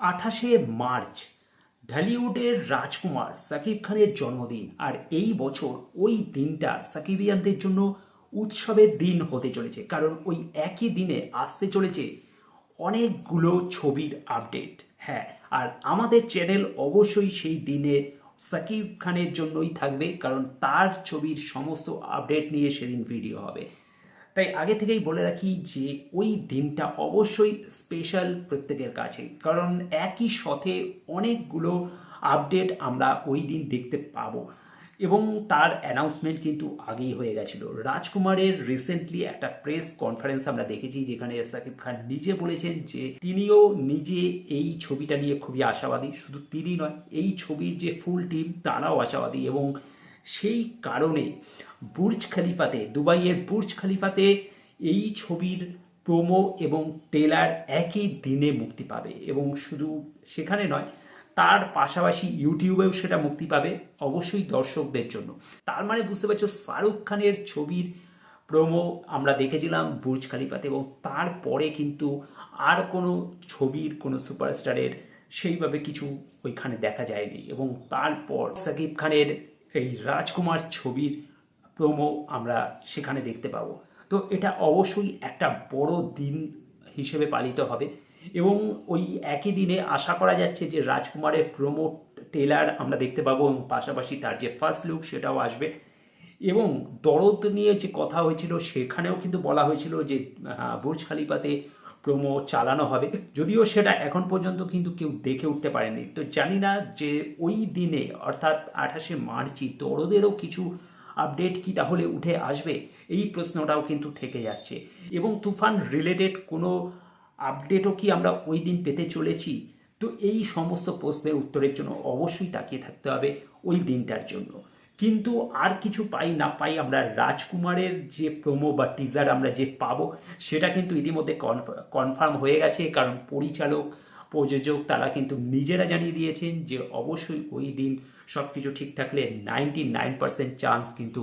আঠাশে মার্চ, ঢালিউডের রাজকুমার সাকিব খানের জন্মদিন। আর এই বছর ওই দিনটা সাকিবিয়ানদের জন্য উৎসবের দিন হতে চলেছে, কারণ ওই একই দিনে আসতে চলেছে অনেকগুলো ছবির আপডেট। হ্যাঁ আর আমাদের চ্যানেল অবশ্যই সেই দিনে সাকিব খানের জন্যই থাকবে, কারণ তার ছবির সমস্ত আপডেট নিয়ে সেদিন ভিডিও হবে। তাই আগে থেকেই বলে রাখি যে ওই দিনটা অবশ্যই স্পেশাল প্রত্যেকের কাছে। কারণ একই সাথে অনেকগুলো আপডেট আমরা ওই দিন দেখতে পাবো। এবং তার অ্যানাউন্সমেন্ট কিন্তু আগেই হয়ে গেছিল। রাজকুমারের রিসেন্টলি একটা প্রেস কনফারেন্স আমরা দেখেছি, যেখানে সাকিব খান নিজে বলেছেন যে তিনিও নিজে এই ছবিটা নিয়ে খুবই আশাবাদী। শুধু তিনি নয়, এই ছবির যে ফুল টিম তারাও আশাবাদী এবং সেই কারণে বুর্জ খালিফাতে, দুবাইয়ের বুর্জ খালিফাতে এই ছবির প্রোমো এবং টেলার একই দিনে মুক্তি পাবে এবং শুধু সেখানে নয়, তার পাশাপাশি ইউটিউবেও সেটা মুক্তি পাবে অবশ্যই দর্শকদের জন্য। তার মানে বুঝতে পারছ, শাহরুখ খানের ছবির প্রোমো আমরা দেখেছিলাম বুর্জ খালিফাতে এবং তারপরে কিন্তু আর কোনো ছবির, কোনো সুপারস্টারের সেইভাবে কিছু ওইখানে দেখা যায়নি এবং তারপর সাকিব খানের এই রাজকুমার ছবির প্রোমো আমরা সেখানে দেখতে পাবো। তো এটা অবশ্যই একটা বড় দিন হিসেবে পালিত হবে এবং ওই একই দিনে আশা করা যাচ্ছে যে রাজকুমারের প্রোমো টেলার আমরা দেখতে পাবো এবং পাশাপাশি তার যে ফার্স্ট লুক সেটাও আসবে। এবং দরদ নিয়ে যে কথা হয়েছিল সেখানেও কিন্তু বলা হয়েছিল যে বুর্জ খালিফাতে প্রোমো চালানো হবে। যদিও সেটা এখন পর্যন্ত কিন্তু কেউ দেখে উঠতে পারেনি। তো জানি না যে ওই দিনে, অর্থাৎ আঠাশে মার্চই দরদেরও কিছু আপডেট কি তাহলে উঠে আসবে? এই প্রশ্নটাও কিন্তু থেকে যাচ্ছে। এবং তুফান রিলেটেড কোনো আপডেটও কি আমরা ওই দিন পেতে চলেছি? তো এই সমস্ত প্রশ্নের উত্তরের জন্য অবশ্যই তাকিয়ে থাকতে হবে ওই দিনটার জন্য। কিন্তু আর কিছু পাই না পাই আমরা রাজকুমারের যে প্রোমো বা টিজার আমরা যে পাবো, সেটা কিন্তু ইতিমধ্যে কনফার্ম হয়ে গেছে। কারণ পরিচালক, প্রযোজক তারা কিন্তু নিজেরা জানিয়ে দিয়েছেন যে অবশ্যই ওই দিন সব কিছু ঠিক থাকলে নাইনটি নাইন পার্সেন্ট চান্স কিন্তু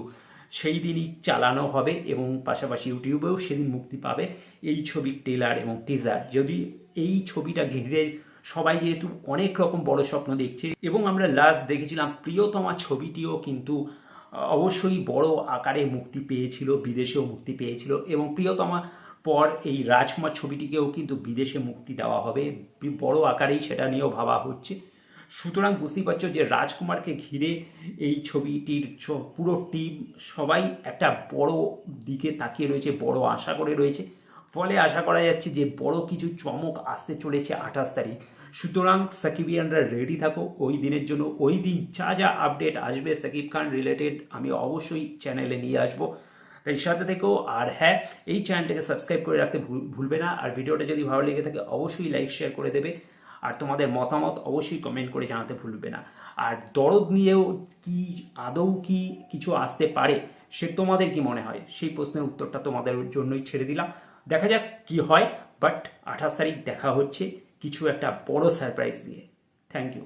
সেই দিনই চালানো হবে এবং পাশাপাশি ইউটিউবেও সেদিন মুক্তি পাবে এই ছবির টেলার এবং টিজার যদি এই ছবিটা ঘিরে সবাই যেহেতু অনেক রকম বড় স্বপ্ন দেখছে এবং আমরা লাস্ট দেখেছিলাম প্রিয়তমা ছবিটিও কিন্তু অবশ্যই বড় আকারে মুক্তি পেয়েছিল, বিদেশেও মুক্তি পেয়েছিল এবং প্রিয়তমা পর এই রাজকুমার ছবিটিকেও কিন্তু বিদেশে মুক্তি দেওয়া হবে। বড় আকারেই সেটা নিয়েও ভাবা হচ্ছে। সুতরাং বুঝতেই পারছ যে রাজকুমারকে ঘিরে এই ছবিটির পুরো টিম সবাই একটা বড় দিকে তাকিয়ে রয়েছে, বড় আশা করে রয়েছে। ফলে আশা করা যাচ্ছে যে বড় কিছু চমক আসতে চলেছে আঠাশ তারিখ। সুতরাং সাকিবিয়ানরা রেডি থাকো, ওই দিনের জন্য, ওই দিন যা যা আপডেট আসবে সাকিব খান রিলেটেড আমি অবশ্যই চ্যানেলে নিয়ে আসব। তাই সাথে থেকেও, আর হ্যাঁ এই চ্যানেলটাকে সাবস্ক্রাইব করে রাখতে ভুল- ভুলবে না। আর ভিডিওটা যদি ভালো লেগে থাকে, অবশ্যই লাইক শেয়ার করে দেবে। আর তোমাদের মতামত অবশ্যই কমেন্ট করে জানাতে ভুলবে না। আর দরদ নিয়েও কি, আদৌ কি কিছু আসতে পারে, সে তোমাদের কি মনে হয়? সেই প্রশ্নের উত্তরটা তোমাদের জন্যই ছেড়ে দিলাম। দেখা যাক কি হয় বাট আঠাশ তারিখ দেখা হচ্ছে। কিছু একটা বড় সারপ্রাইজ দিয়ে থ্যাংক ইউ